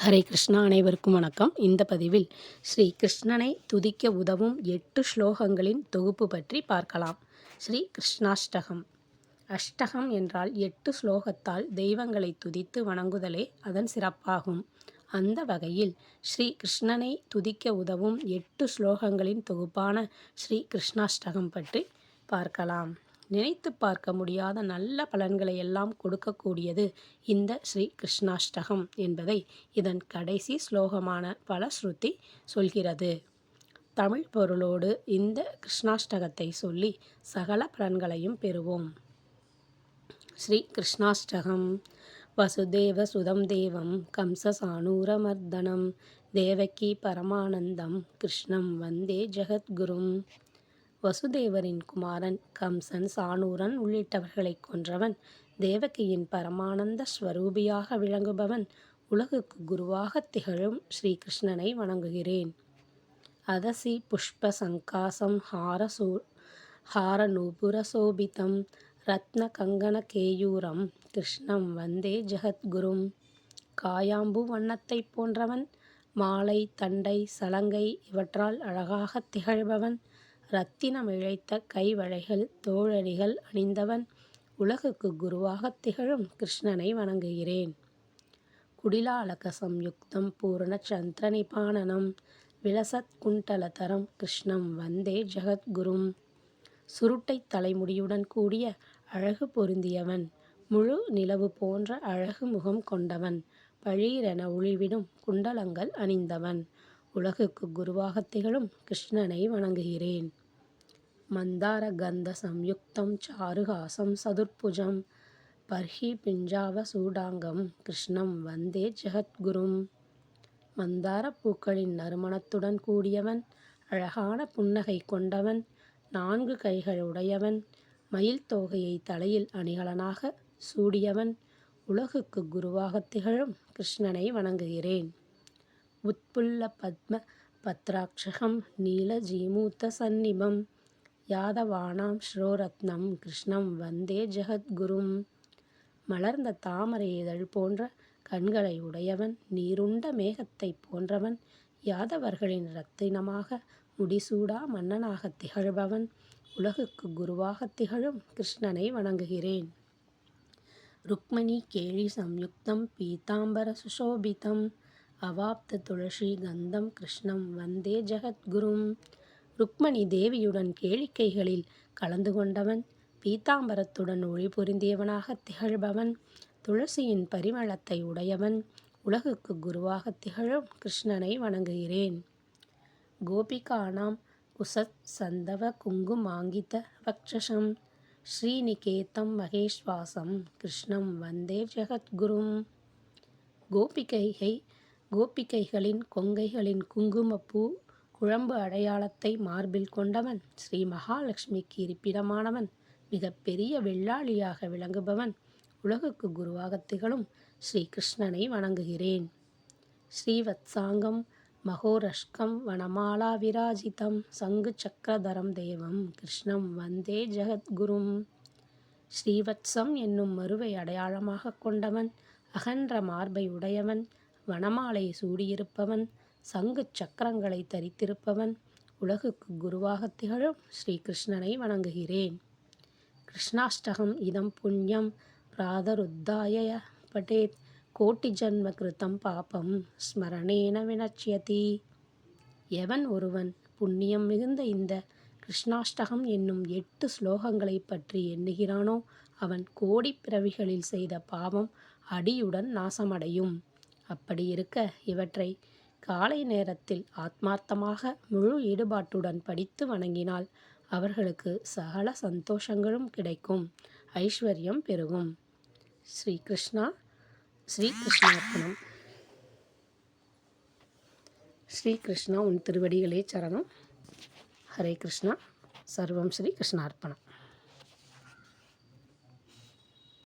ஹரே கிருஷ்ணா அனைவருக்கும் வணக்கம். இந்த பதிவில் ஸ்ரீ கிருஷ்ணனை துதிக்க உதவும் எட்டு ஸ்லோகங்களின் தொகுப்பு பற்றி பார்க்கலாம். ஸ்ரீ கிருஷ்ணாஷ்டகம். அஷ்டகம் என்றால் எட்டு ஸ்லோகத்தால் தெய்வங்களை துதித்து வணங்குதலே அதன் சிறப்பாகும். அந்த வகையில் ஸ்ரீ கிருஷ்ணனை துதிக்க உதவும் எட்டு ஸ்லோகங்களின் தொகுப்பான ஸ்ரீ கிருஷ்ணாஷ்டகம் பற்றி பார்க்கலாம். நினைத்து பார்க்க முடியாத நல்ல பலன்களை எல்லாம் கொடுக்கக்கூடியது இந்த ஸ்ரீ கிருஷ்ணாஷ்டகம் என்பதை இதன் கடைசி ஸ்லோகமான பலஸ்ருதி சொல்கிறது. தமிழ் பொருளோடு இந்த கிருஷ்ணாஷ்டகத்தை சொல்லி சகல பலன்களையும் பெறுவோம். ஸ்ரீ கிருஷ்ணாஷ்டகம். வசுதேவ சுதம் தேவம். கம்சசானூரமர்தனம் தேவகி பரமானந்தம். கிருஷ்ணம் வந்தே ஜெகத்குரும். வசுதேவரின் குமாரன் கம்சன் சானூரன் உள்ளிட்டவர்களை கொன்றவன் தேவகியின் பரமானந்த ஸ்வரூபியாக விளங்குபவன் உலகுக்கு குருவாக திகழும் ஸ்ரீகிருஷ்ணனை வணங்குகிறேன். அதசி புஷ்ப சங்காசம் ஹாரசூ ஹாரநூபுரசோபிதம் ரத்ன கங்கண கேயூரம் கிருஷ்ணம் வந்தே ஜெகத்குரும். காயாம்பு வண்ணத்தைப் போன்றவன் மாலை தண்டை சலங்கை இவற்றால் அழகாகத் திகழ்பவன் ரத்தினம் இழைத்த கைவளைகள் தோழடிகள் அணிந்தவன் உலகுக்கு குருவாகத் திகழும் கிருஷ்ணனை வணங்குகிறேன். குடிலாலக சம்யுக்தம் சந்திரனி பாணனம் விலசத் குண்டலதரம் கிருஷ்ணம் வந்தே ஜெகத்குரும். சுருட்டை தலைமுடியுடன் கூடிய அழகு பொருந்தியவன் முழு நிலவு போன்ற அழகு முகம் கொண்டவன் பழீரென ஒளிவிடும் குண்டலங்கள் அணிந்தவன் உலகுக்கு குருவாக திகழும் கிருஷ்ணனை வணங்குகிறேன். மந்தார கந்த சம்யுக்தம் சாருஹாசம் சதுர்புஜம் பர்ஹி பிஞ்சாவ சூடாங்கம் கிருஷ்ணம் வந்தே ஜெகத்குரும். மந்தார பூக்களின் நறுமணத்துடன் கூடியவன் அழகான புன்னகை கொண்டவன் நான்கு கைகள் உடையவன் மயில் தோகையை தலையில் அணிகலனாக சூடியவன் உலகுக்கு குருவாக திகழும் கிருஷ்ணனை வணங்குகிறேன். உத்புல்ல பத்ம பத்ராட்சகம் நீலஜீமூத்த சந்நிபம் யாதவானாம் ஸ்ரோரத்னம் கிருஷ்ணம் வந்தே ஜெகத்குரும். மலர்ந்த தாமரை இதழ் போன்ற கண்களை உடையவன் நீருண்ட மேகத்தை போன்றவன் யாதவர்களின் ரத்தினமாக முடிசூடா மன்னனாக திகழ்பவன் உலகுக்கு குருவாக திகழும் கிருஷ்ணனை வணங்குகிறேன். ருக்மணி கேலி சம்யுக்தம் பீதாம்பர சுசோபிதம் அவாப்த துளசி கந்தம் கிருஷ்ணம் வந்தே ஜெகத்குரும். ருக்மணி தேவியுடன் கேளிக்கைகளில் கலந்து கொண்டவன் பீதாம்பரத்துடன் ஒளி பொருந்தியவனாக திகழ்பவன் துளசியின் பரிமளத்தை உடையவன் உலகுக்கு குருவாக திகழும் கிருஷ்ணனை வணங்குகிறேன். கோபிகானாம் குசத் சந்தவ குங்குமாங்கித வக்ஷசம் ஸ்ரீநிகேதம் மகேஸ்வாசம் கிருஷ்ணம் வந்தே ஜெகத்குரும். கோபிகைகை கோபிகைகளின் கொங்கைகளின் குங்குமப்பூ குழம்பு அடையாளத்தை மார்பில் கொண்டவன் ஸ்ரீ மகாலட்சுமிக்கு இருப்பிடமானவன் மிகப்பெரிய வெள்ளாளியாக விளங்குபவன் உலகுக்கு குருவாக திகழும் ஸ்ரீ கிருஷ்ணனை வணங்குகிறேன். ஸ்ரீவத்சாங்கம் மகோரஷ்கம் வனமாலா விராஜிதம் சங்கு சக்கரதரம் தேவம் கிருஷ்ணம் வந்தே ஜெகத்குரும். ஸ்ரீவத்சம் என்னும் மறுவை அடையாளமாக கொண்டவன் அகன்ற மார்பை உடையவன் வனமாலை சூடியிருப்பவன் சங்கு சக்கரங்களை தரித்திருப்பவன் உலகுக்கு குருவாக திகழும் ஸ்ரீகிருஷ்ணனை வணங்குகிறேன். கிருஷ்ணாஷ்டகம் இதம் புண்ணியம் பிராதருத்தாய பட்டேத் கோட்டி ஜன்ம கிருத்தம் பாபம் ஸ்மரணேன வினச்சியதி. எவன் ஒருவன் புண்ணியம் மிகுந்த இந்த கிருஷ்ணாஷ்டகம் என்னும் எட்டு ஸ்லோகங்களை பற்றி எண்ணுகிறானோ அவன் கோடி பிறவிகளில் செய்த பாவம் அடியுடன் நாசமடையும். அப்படி இருக்க இவற்றை காலை நேரத்தில் ஆத்மார்த்தமாக முழு ஈடுபாட்டுடன் படித்து வணங்கினால் அவர்களுக்கு சகல சந்தோஷங்களும் கிடைக்கும். ஐஸ்வர்யம் பெருகும். ஸ்ரீ கிருஷ்ணா ஸ்ரீ கிருஷ்ணார்ப்பணம் ஸ்ரீ கிருஷ்ணா உன் திருவடிகளே சரணம். ஹரே கிருஷ்ணா. சர்வம் ஸ்ரீ கிருஷ்ணார்ப்பணம்